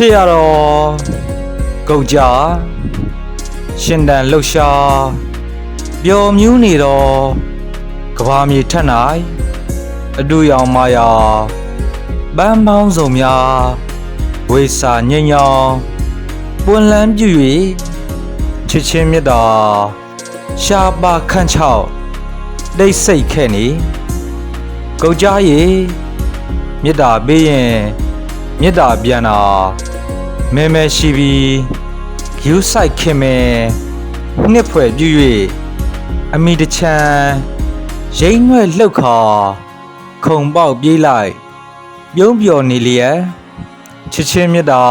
ချစ်ရတော့ကုန်ကြရှင်တန်လှုပ်ရှားပျော်မြူးနေတော့ကဘာမြေထက်၌အတူရောင်မာယာပန်းပေါင်းစုံများဝေစာညင်ညောင်းပွန်လန်းပြည့်၍ချစ်ချင်းမြတ်တာရှားပါခန့်ချောက်တိတ်ဆိတ်ခဲ့နေကုန်ကြရေမြတ်တာပေးရင် မြတ်တာပြန်တာမဲမဲရှိပြီးယူဆိုင်ခင်မဲနှစ်ဖွဲ့ပြည့်၍အမိတချမ်းရိမ့်ွဲ့လှုပ်ခါခုံပေါက်ပြေးလိုက်ပြုံးပျော်နေလျက်ချစ်ချင်းမြတ်တာ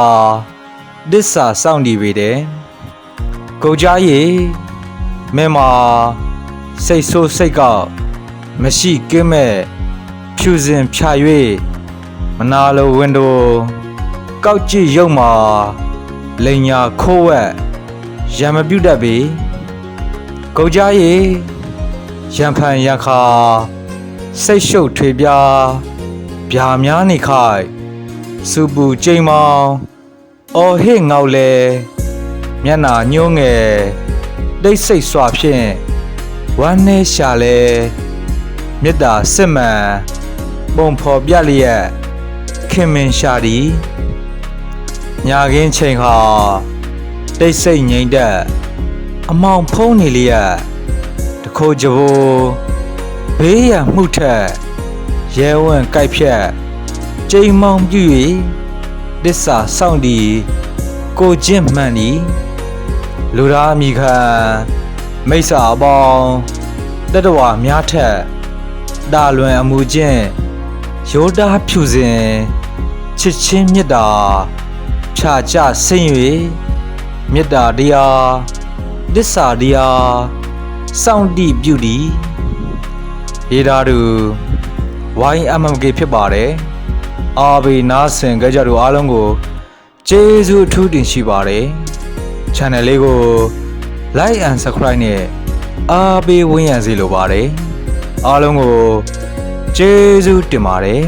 ဒစ္စာစောင့်တည်ပေတယ်ကိုကြားရေမဲမာစိတ်ဆိုးစိတ်ကောက်မရှိကင်းမဲ့ဖြူစင်ဖြာ၍ မနာလိုဝင်းတို့ကောက်ကြည့်ရုံမှာလိန်ညာခိုးဝက်ရံမပြုတ်တတ်ပေကိုကြားရေရံဖန်ရံခါစိတ်ရှုပ်ထွေပြားဗျာများနေခိုက်စူပူကြိမ်မောင်အော်ဟစ်ငေါက်လဲမျက်နာညှိုးငယ်တိတ်ဆိတ်စွာဖြင့်ဝမ်းနေရှာလဲမေတ္တာစစ်မှန်ပုံဖော်ပြလျက် ခင်မင်ရှာသည်ညာခင်းချိန်ဟာတိတ်ဆိတ်ငိမ့်သက်အမောင်ဖုံးနေလျက်တခိုးကြဘိုးဘေးရန်မှုထက်ရဲဝံကြိုက်ဖြတ်ကြိမ်မောင်ပြည့်၍တစ္ဆာစောင့်ဒီကိုကျင့်မှန်ဒီလူသားအမိခံမိစ္ဆာအပေါင်းတတဝများထက်တာလွန်အမှုချင်း ရိုးသားဖြူစင်ချစ်ချင်းမြတ်တာဖြာကြဆင်း၍မေတ္တာတရားတစ္ဆာတရားစောင့်တိပြုသည်ရေဓာတူ YMMK ဖြစ်ပါတယ်အားဘေးနားဆင်ကြကြတို့အားလုံးကိုကျေးဇူးအထူးတင်ရှိပါတယ် channel လေးကို like and subscribe နဲ့အားပေးဝန်းရံစေလိုပါတယ်အားလုံးကို ကျေးဇူးတင်ပါတယ်